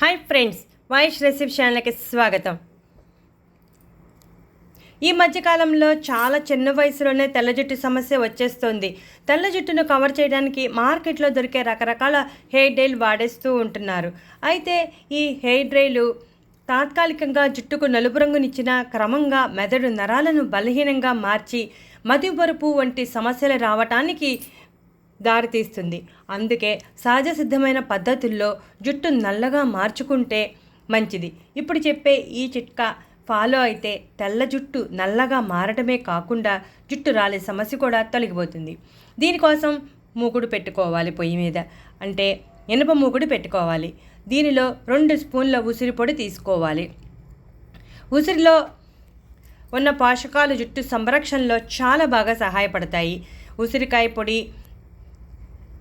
Hi friends voice recipe ఛానల్కి స్వాగతం. ఈ మధ్యకాలంలో చాలా చిన్న వయసులోనే తెల్ల జుట్టు సమస్య వచ్చేస్తుంది. తెల్ల జుట్టును కవర్ చేయడానికి మార్కెట్లో దొరికే రకరకాల హెయిర్ డైల్ వాడేస్తూ ఉంటున్నారు. అయితే ఈ హెయిర్ డ్రైలు తాత్కాలికంగా జుట్టుకు నలుపు రంగునిచ్చిన క్రమంగా మెదడు నరాలను బలహీనంగా మార్చి మతిబరుపు వంటి సమస్యలు రావటానికి దారితీస్తుంది. అందుకే సహజ సిద్ధమైన పద్ధతుల్లో జుట్టు నల్లగా మార్చుకుంటే మంచిది. ఇప్పుడు చెప్పే ఈ చిట్కా ఫాలో అయితే తెల్ల జుట్టు నల్లగా మారడమే కాకుండా జుట్టు రాలే సమస్య కూడా తొలగిపోతుంది. దీనికోసం మూకుడు పెట్టుకోవాలి పొయ్యి మీద. అంటే ఇనుప మూకుడు పెట్టుకోవాలి. దీనిలో రెండు స్పూన్ల ఉసిరి పొడి తీసుకోవాలి. ఉసిరిలో ఉన్న పోషకాలు జుట్టు సంరక్షణలో చాలా బాగా సహాయపడతాయి. ఉసిరికాయ పొడి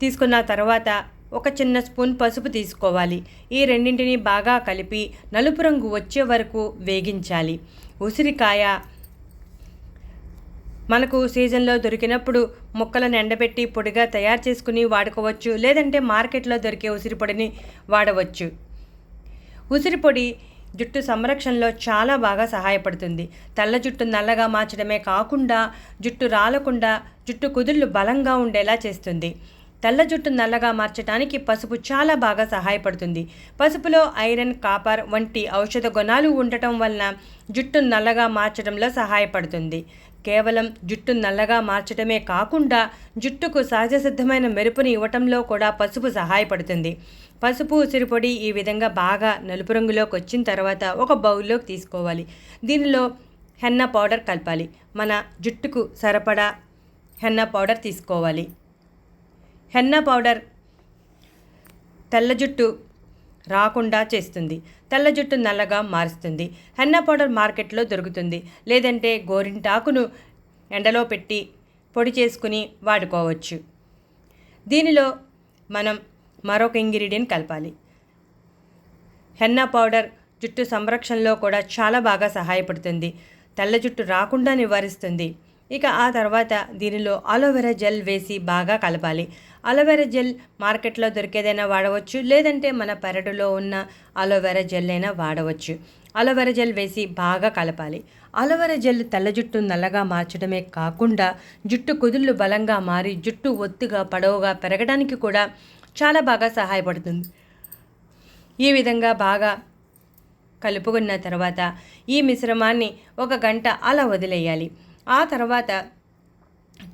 తీసుకున్న తర్వాత ఒక చిన్న స్పూన్ పసుపు తీసుకోవాలి. ఈ రెండింటిని బాగా కలిపి నలుపు రంగు వచ్చే వరకు వేగించాలి. ఉసిరికాయ మనకు సీజన్లో దొరికినప్పుడు ముక్కలను ఎండబెట్టి పొడిగా తయారు చేసుకుని వాడుకోవచ్చు. లేదంటే మార్కెట్లో దొరికే ఉసిరి పొడిని వాడవచ్చు. ఉసిరి పొడి జుట్టు సంరక్షణలో చాలా బాగా సహాయపడుతుంది. తెల్ల జుట్టు నల్లగా మార్చడమే కాకుండా జుట్టు రాలకుండా జుట్టు కుదుళ్ళు బలంగా ఉండేలా చేస్తుంది. తెల్ల జుట్టు నల్లగా మార్చడానికి పసుపు చాలా బాగా సహాయపడుతుంది. పసుపులో ఐరన్ కాపర్ వంటి ఔషధ గుణాలు ఉండటం వలన జుట్టు నల్లగా మార్చడంలో సహాయపడుతుంది. కేవలం జుట్టు నల్లగా మార్చడమే కాకుండా జుట్టుకు సహజ సిద్ధమైన మెరుపుని ఇవ్వటంలో కూడా పసుపు సహాయపడుతుంది. పసుపు ఉసిరిపొడి ఈ విధంగా బాగా నలుపు రంగులోకి వచ్చిన తర్వాత ఒక బౌల్లోకి తీసుకోవాలి. దీనిలో హెన్న పౌడర్ కలపాలి. మన జుట్టుకు సరిపడా హెన్న పౌడర్ తీసుకోవాలి. హెన్నా పౌడర్ తెల్ల జుట్టు రాకుండా చేస్తుంది. తెల్ల జుట్టు నల్లగా మారుస్తుంది. హెన్నా పౌడర్ మార్కెట్లో దొరుకుతుంది. లేదంటే గోరింటాకును ఎండలో పెట్టి పొడి చేసుకుని వాడుకోవచ్చు. దీనిలో మనం మరొక ఇంగ్రీడియంట్ కలపాలి. హెన్నా పౌడర్ జుట్టు సంరక్షణలో కూడా చాలా బాగా సహాయపడుతుంది. తెల్ల జుట్టు రాకుండా నివారిస్తుంది. ఇక ఆ తర్వాత దీనిలో అలోవెరా జెల్ వేసి బాగా కలపాలి. అలోవెరా జెల్ మార్కెట్లో దొరికేదైనా వాడవచ్చు లేదంటే మన పెరడులో ఉన్న అలోవెరా జెల్ అయినా వాడవచ్చు. అలోవెరా జెల్ వేసి బాగా కలపాలి. అలోవెరా జెల్ తెల్ల జుట్టు నల్లగా మార్చడమే కాకుండా జుట్టు కుదుళ్ళు బలంగా మారి జుట్టు ఒత్తుగా పొడవుగా పెరగడానికి కూడా చాలా బాగా సహాయపడుతుంది. ఈ విధంగా బాగా కలుపుకున్న తర్వాత ఈ మిశ్రమాన్ని ఒక గంట అలా వదిలేయాలి. ఆ తర్వాత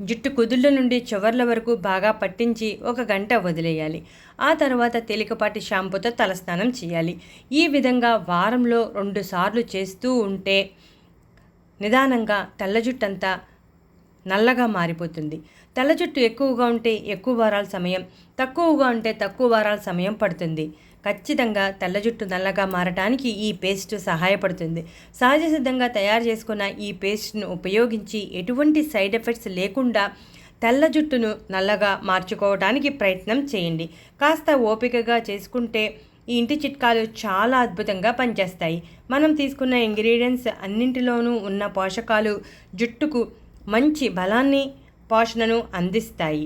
జుట్టు కుదుళ్ళ నుండి చివర్ల వరకు బాగా పట్టించి ఒక గంట వదిలేయాలి. ఆ తర్వాత తేలికపాటి షాంపూతో తలస్నానం చేయాలి. ఈ విధంగా వారంలో రెండు సార్లు చేస్తూ ఉంటే నిదానంగా తెల్ల జుట్టంతా నల్లగా మారిపోతుంది. తెల్ల జుట్టు ఎక్కువగా ఉంటే ఎక్కువ వారాల సమయం తక్కువగా ఉంటే తక్కువ వారాల సమయం పడుతుంది. ఖచ్చితంగా తెల్ల జుట్టు నల్లగా మారటానికి ఈ పేస్ట్ సహాయపడుతుంది. సహజ సిద్ధంగా తయారు చేసుకున్న ఈ పేస్ట్ను ఉపయోగించి ఎటువంటి సైడ్ ఎఫెక్ట్స్ లేకుండా తెల్ల జుట్టును నల్లగా మార్చుకోవడానికి ప్రయత్నం చేయండి. కాస్త ఓపికగా చేసుకుంటే ఈ ఇంటి చిట్కాలు చాలా అద్భుతంగా పనిచేస్తాయి. మనం తీసుకున్న ఇంగ్రీడియంట్స్ అన్నింటిలోనూ ఉన్న పోషకాలు జుట్టుకు మంచి బలాన్ని పోషణను అందిస్తాయి.